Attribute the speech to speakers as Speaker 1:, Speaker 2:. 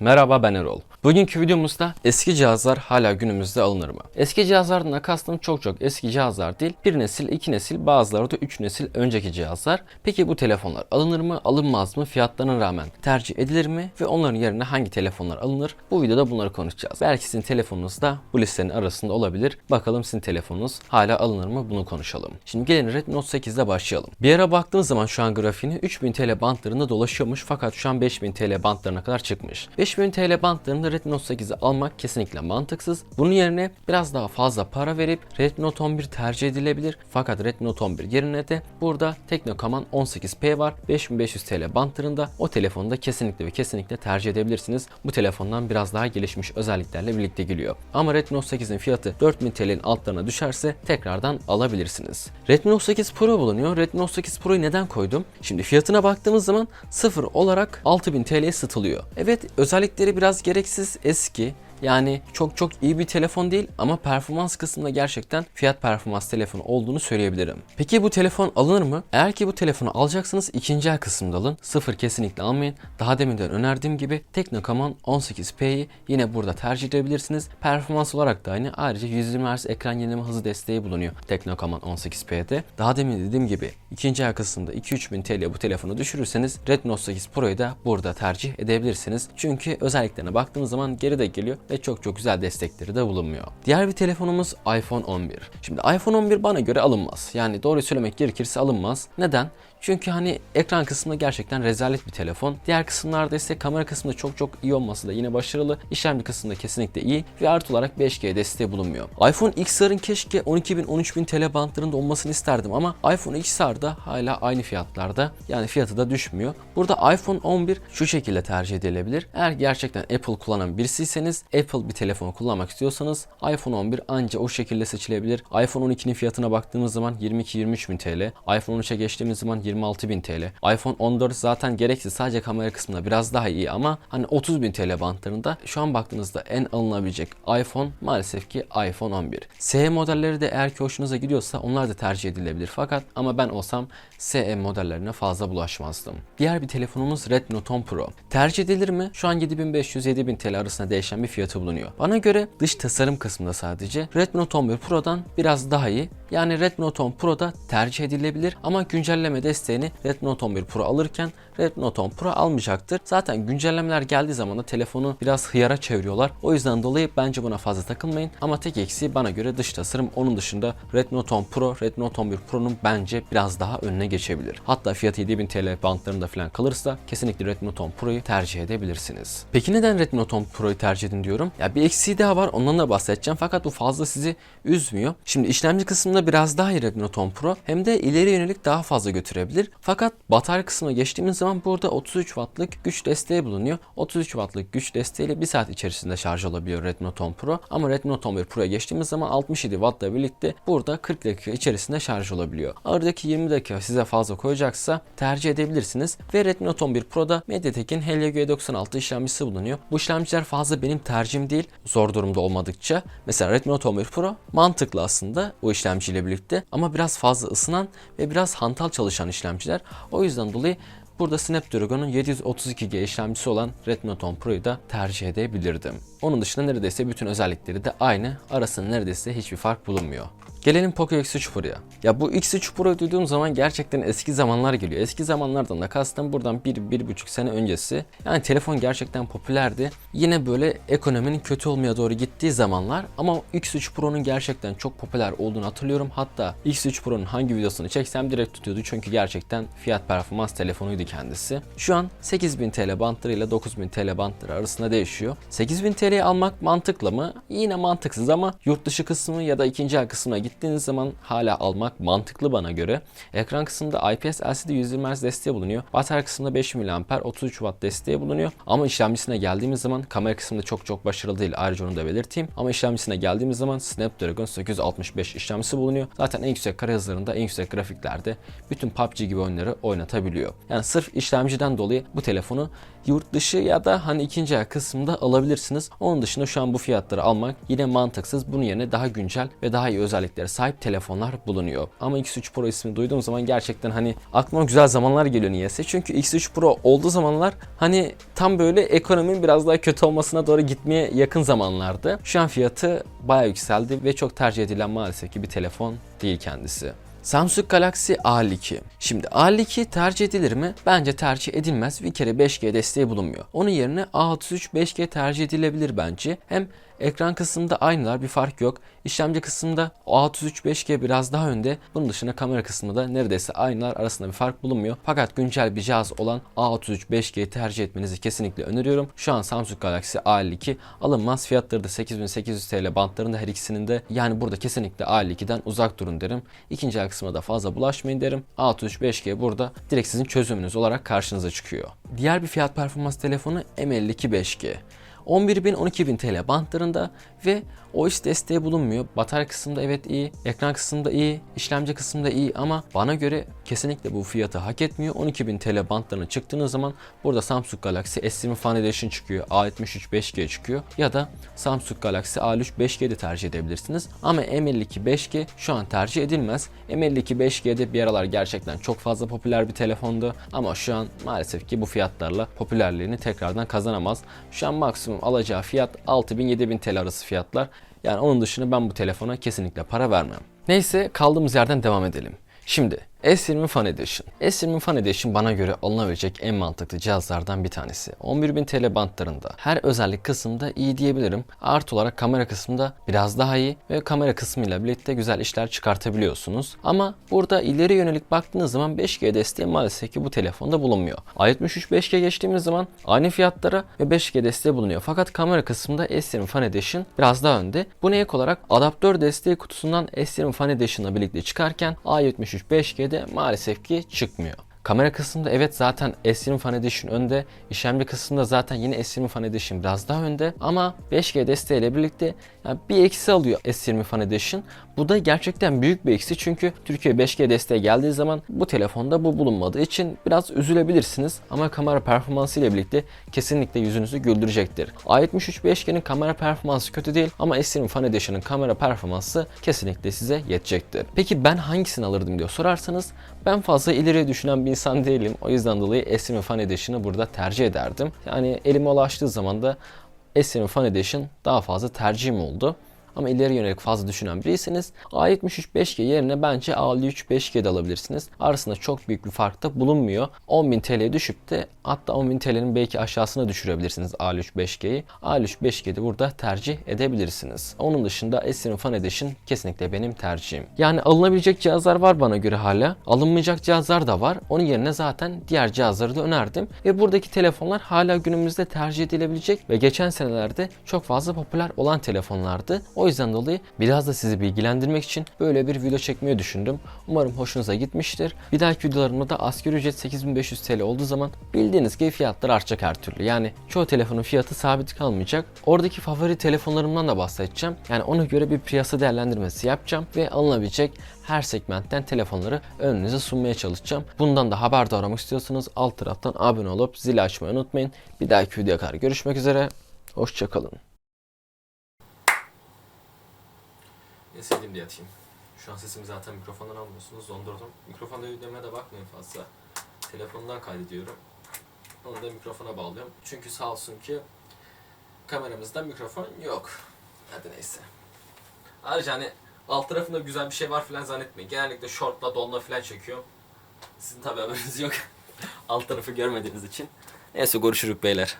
Speaker 1: Merhaba ben Erol. Bugünkü videomuzda eski cihazlar hala günümüzde alınır mı? Eski cihazlardan kastım çok çok eski cihazlar değil. Bir nesil, iki nesil, bazıları da üç nesil önceki cihazlar. Peki bu telefonlar alınır mı, alınmaz mı? Fiyatlarına rağmen tercih edilir mi? Ve onların yerine hangi telefonlar alınır? Bu videoda bunları konuşacağız. Belki sizin telefonunuz da bu listenin arasında olabilir. Bakalım sizin telefonunuz hala alınır mı? Bunu konuşalım. Şimdi gelin Redmi Note 8 ile başlayalım. Bir ara baktığım zaman şu an grafiğini 3000 TL bantlarında dolaşıyormuş fakat şu an 5000 TL bantlarına kadar çıkmış. 5000 TL bantlarında Redmi Note 8'i almak kesinlikle mantıksız. Bunun yerine biraz daha fazla para verip Redmi Note 11 tercih edilebilir. Fakat Redmi Note 11 yerine de burada Teknokaman 18P var. 5500 TL bantlarında o telefonu da kesinlikle ve kesinlikle tercih edebilirsiniz. Bu telefondan biraz daha gelişmiş özelliklerle birlikte geliyor. Ama Redmi Note 8'in fiyatı 4000 TL'nin altlarına düşerse tekrardan alabilirsiniz. Redmi Note 8 Pro bulunuyor. Redmi Note 8 Pro'yu neden koydum? Şimdi fiyatına baktığımız zaman sıfır olarak 6000 TL'ye satılıyor. Evet özellikleri biraz gereksiz eski. Yani çok çok iyi bir telefon değil ama performans kısmında gerçekten fiyat performans telefonu olduğunu söyleyebilirim. Peki bu telefon alınır mı? Eğer ki bu telefonu alacaksanız ikinci el kısımda alın. Sıfır kesinlikle almayın. Daha deminden önerdiğim gibi Teknokaman 18P'yi yine burada tercih edebilirsiniz. Performans olarak da aynı. Ayrıca 120 Hz ekran yenileme hızı desteği bulunuyor Teknokaman 18P'de. Daha demin dediğim gibi ikinci el kısımda 2-3 bin TL bu telefonu düşürürseniz Redmi Note 8 Pro'yu da burada tercih edebilirsiniz. Çünkü özelliklerine baktığımız zaman geride geliyor ve çok çok güzel destekleri de bulunmuyor. Diğer bir telefonumuz iPhone 11. Şimdi iPhone 11 bana göre alınmaz. Yani doğru söylemek gerekirse alınmaz. Neden? Çünkü hani ekran kısmında gerçekten rezalet bir telefon. Diğer kısımlarda ise kamera kısmında çok çok iyi olması da yine başarılı. İşlemci kısmında kesinlikle iyi ve artı olarak 5G desteği bulunmuyor. iPhone XR'ın keşke 12.000 13.000 TL bantlarında olmasını isterdim ama iPhone XR da hala aynı fiyatlarda. Yani fiyatı da düşmüyor. Burada iPhone 11 şu şekilde tercih edilebilir. Eğer gerçekten Apple kullanan birisiyseniz Apple bir telefon kullanmak istiyorsanız iPhone 11 anca o şekilde seçilebilir. iPhone 12'nin fiyatına baktığımız zaman 22-23 bin TL. iPhone 13'e geçtiğimiz zaman 26.000 TL. iPhone 14 zaten gereksiz sadece kamera kısmında biraz daha iyi ama hani 30.000 TL bantlarında şu an baktığınızda en alınabilecek iPhone maalesef ki iPhone 11. SE modelleri de eğer ki hoşunuza gidiyorsa onlar da tercih edilebilir fakat ama ben olsam SE modellerine fazla bulaşmazdım. Diğer bir telefonumuz Redmi Note 10 Pro. Tercih edilir mi? Şu an 7500-7000 TL arasında değişen bir fiyatı bulunuyor. Bana göre dış tasarım kısmında sadece Redmi Note 11 Pro'dan biraz daha iyi. Yani Redmi Note 10 Pro'da tercih edilebilir ama güncelleme desteğini Redmi Note 11 Pro alırken Redmi Note 10 Pro almayacaktır. Zaten güncellemeler geldiği zaman da telefonu biraz hıyara çeviriyorlar. O yüzden dolayı bence buna fazla takılmayın. Ama tek eksiği bana göre dış tasarım. Onun dışında Redmi Note 10 Pro, Redmi Note 11 Pro'nun bence biraz daha önüne geçebilir. Hatta fiyatı 7000 TL bantlarında falan kalırsa kesinlikle Redmi Note 10 Pro'yu tercih edebilirsiniz. Peki neden Redmi Note 10 Pro'yu tercih edin diyorum? Ya bir eksiği daha var ondan da bahsedeceğim fakat bu fazla sizi üzmüyor. Şimdi işlemci kısmında biraz daha iyi Redmi Note 10 Pro hem de ileri yönelik daha fazla götürebilir. Fakat batarya kısmına geçtiğimiz zaman burada 33 wattlık güç desteği bulunuyor. 33 wattlık güç desteğiyle 1 saat içerisinde şarj olabiliyor Redmi Note 10 Pro. Ama Redmi Note 11 Pro'ya geçtiğimiz zaman 67 wattla birlikte burada 40 dakika içerisinde şarj olabiliyor. Aradaki 20 dakika size fazla koyacaksa tercih edebilirsiniz. Ve Redmi Note 11 Pro'da MediaTek'in Helio G96 işlemcisi bulunuyor. Bu işlemciler fazla benim tercihim değil zor durumda olmadıkça. Mesela Redmi Note 11 Pro mantıklı aslında o işlemciyle birlikte ama biraz fazla ısınan ve biraz hantal çalışan işlemciler. O yüzden dolayı Burada Snapdragon'un 732G işlemcisi olan Redmi Note 10 Pro'yu da tercih edebilirdim. Onun dışında neredeyse bütün özellikleri de aynı. Arasında neredeyse hiçbir fark bulunmuyor. Gelelim Poco X3 Pro'ya. Ya bu X3 Pro'yu duyduğum zaman gerçekten eski zamanlar geliyor. Eski zamanlardan da kastım buradan 1-1,5 sene öncesi. Yani telefon gerçekten popülerdi. Yine böyle ekonominin kötü olmaya doğru gittiği zamanlar ama X3 Pro'nun gerçekten çok popüler olduğunu hatırlıyorum. Hatta X3 Pro'nun hangi videosunu çeksem direkt tutuyordu çünkü gerçekten fiyat performans telefonuydu kendisi. Şu an 8000 TL bantlarıyla 9000 TL bantları arasında değişiyor. 8000 TL'ye almak mantıklı mı? Yine mantıksız ama yurt dışı kısmı ya da ikinci el kısmına gittiğiniz zaman hala almak mantıklı bana göre. Ekran kısmında IPS LCD 120 Hz desteği bulunuyor. Batarya kısmında 5 mAh 33 Watt desteği bulunuyor. Ama işlemcisine geldiğimiz zaman kamera kısmında çok çok başarılı değil. Ayrıca onu da belirteyim. Ama işlemcisine geldiğimiz zaman Snapdragon 865 işlemcisi bulunuyor. Zaten en yüksek kare hızlarında, en yüksek grafiklerde bütün PUBG gibi oyunları oynatabiliyor. Yani sırf işlemciden dolayı bu telefonu yurt dışı ya da hani ikinci el kısmında alabilirsiniz. Onun dışında şu an bu fiyatları almak yine mantıksız. Bunun yerine daha güncel ve daha iyi özelliklere sahip telefonlar bulunuyor. Ama X3 Pro ismini duyduğum zaman gerçekten hani aklıma güzel zamanlar geliyor niyeyse. Çünkü X3 Pro olduğu zamanlar hani tam böyle ekonominin biraz daha kötü olmasına doğru gitmeye yakın zamanlardı. Şu an fiyatı bayağı yükseldi ve çok tercih edilen maalesef ki bir telefon değil kendisi. Samsung Galaxy A52. Şimdi A52 tercih edilir mi? Bence tercih edilmez. Bir kere 5G desteği bulunmuyor. Onun yerine A33 5G tercih edilebilir bence. Hem ekran kısmında aynılar bir fark yok. İşlemci kısmında A33 5G biraz daha önde. Bunun dışında kamera kısmında da neredeyse aynılar arasında bir fark bulunmuyor. Fakat güncel bir cihaz olan A33 5G'yi tercih etmenizi kesinlikle öneriyorum. Şu an Samsung Galaxy A52 alınmaz. Fiyatları da 8800 TL bantlarında her ikisinin de. Yani burada kesinlikle A52'den uzak durun derim. İkinci el kısmına da fazla bulaşmayın derim. A33 5G burada direkt sizin çözümünüz olarak karşınıza çıkıyor. Diğer bir fiyat performans telefonu M52 5G. 11.000 12.000 TL bantlarında ve OIS desteği bulunmuyor. Batarya kısmında evet iyi, ekran kısmında iyi, işlemci kısmında iyi ama bana göre kesinlikle bu fiyatı hak etmiyor. 12.000 TL bantlarına çıktığınız zaman burada Samsung Galaxy S20 Fan Edition çıkıyor, A73 5G çıkıyor ya da Samsung Galaxy A3 5G de tercih edebilirsiniz. Ama M52 5G şu an tercih edilmez. M52 5G'de bir aralar gerçekten çok fazla popüler bir telefondu ama şu an maalesef ki bu fiyatlarla popülerliğini tekrardan kazanamaz. Şu an maksimum alacağı fiyat 6000-7000 TL arası fiyatlar. Yani onun dışında ben bu telefona kesinlikle para vermem. Neyse kaldığımız yerden devam edelim. Şimdi S20 Fan Edition. S20 Fan Edition bana göre alınabilecek en mantıklı cihazlardan bir tanesi. 11.000 TL bantlarında. Her özellik kısmında iyi diyebilirim. Artı olarak kamera kısmında biraz daha iyi ve kamera kısmıyla birlikte güzel işler çıkartabiliyorsunuz. Ama burada ileri yönelik baktığınız zaman 5G desteği maalesef ki bu telefonda bulunmuyor. A73 5G geçtiğimiz zaman aynı fiyatlara ve 5G desteği bulunuyor. Fakat kamera kısmında S20 Fan Edition biraz daha önde. Bu ne ek olarak adaptör desteği kutusundan S20 Fan Edition'la birlikte çıkarken A73 5G de maalesef ki çıkmıyor. Kamera kısmında evet zaten S20 Fan Edition önde. İşlemci kısmında zaten yine S20 Fan Edition biraz daha önde. Ama 5G desteğiyle birlikte yani bir eksi alıyor S20 Fan Edition. Bu da gerçekten büyük bir eksi çünkü Türkiye 5G desteği geldiği zaman bu telefonda bu bulunmadığı için biraz üzülebilirsiniz. Ama kamera performansı ile birlikte kesinlikle yüzünüzü güldürecektir. A73 5G'nin kamera performansı kötü değil ama S20 Fan Edition'ın kamera performansı kesinlikle size yetecektir. Peki ben hangisini alırdım diye sorarsanız ben fazla ileriye düşünen bir insan değilim. O yüzden dolayı S20 Fan Edition'ı burada tercih ederdim. Yani elime ulaştığı zaman da S20 Fan Edition daha fazla tercihim oldu. Ama ileri yönelik fazla düşünen biriyseniz A73 5G yerine bence A53 5G de alabilirsiniz. Arasında çok büyük bir fark da bulunmuyor. 10.000 TL'ye düşüp de hatta 10.000 TL'nin belki aşağısına düşürebilirsiniz A53 5G'yi. A53 5G'de burada tercih edebilirsiniz. Onun dışında S20 Fan Edition kesinlikle benim tercihim. Yani alınabilecek cihazlar var bana göre hala. Alınmayacak cihazlar da var. Onun yerine zaten diğer cihazları da önerdim. Ve buradaki telefonlar hala günümüzde tercih edilebilecek ve geçen senelerde çok fazla popüler olan telefonlardı. O yüzden dolayı biraz da sizi bilgilendirmek için böyle bir video çekmeyi düşündüm. Umarım hoşunuza gitmiştir. Bir dahaki videolarımda da asgari ücret 8500 TL olduğu zaman bildiğiniz gibi fiyatlar artacak her türlü. Yani çoğu telefonun fiyatı sabit kalmayacak. Oradaki favori telefonlarımdan da bahsedeceğim. Yani ona göre bir piyasa değerlendirmesi yapacağım ve alınabilecek her segmentten telefonları önünüze sunmaya çalışacağım. Bundan da haberdar olmak istiyorsanız alt taraftan abone olup zili açmayı unutmayın. Bir dahaki videoya kadar görüşmek üzere. Hoşçakalın. Sevdiğim diye atayım. Şu an sesimi zaten mikrofondan almıyorsunuz. Dondurdum. Mikrofonda yükleme de bakmayın fazla. Telefondan kaydediyorum. Onu da mikrofona bağlıyorum. Çünkü sağ olsun ki kameramızda mikrofon yok. Hadi neyse. Ayrıca hani alt tarafında güzel bir şey var filan zannetmeyin. Genellikle shortla donla filan çekiyorum. Sizin tabi haberiniz yok. alt tarafı görmediğiniz için. Neyse görüşürük beyler.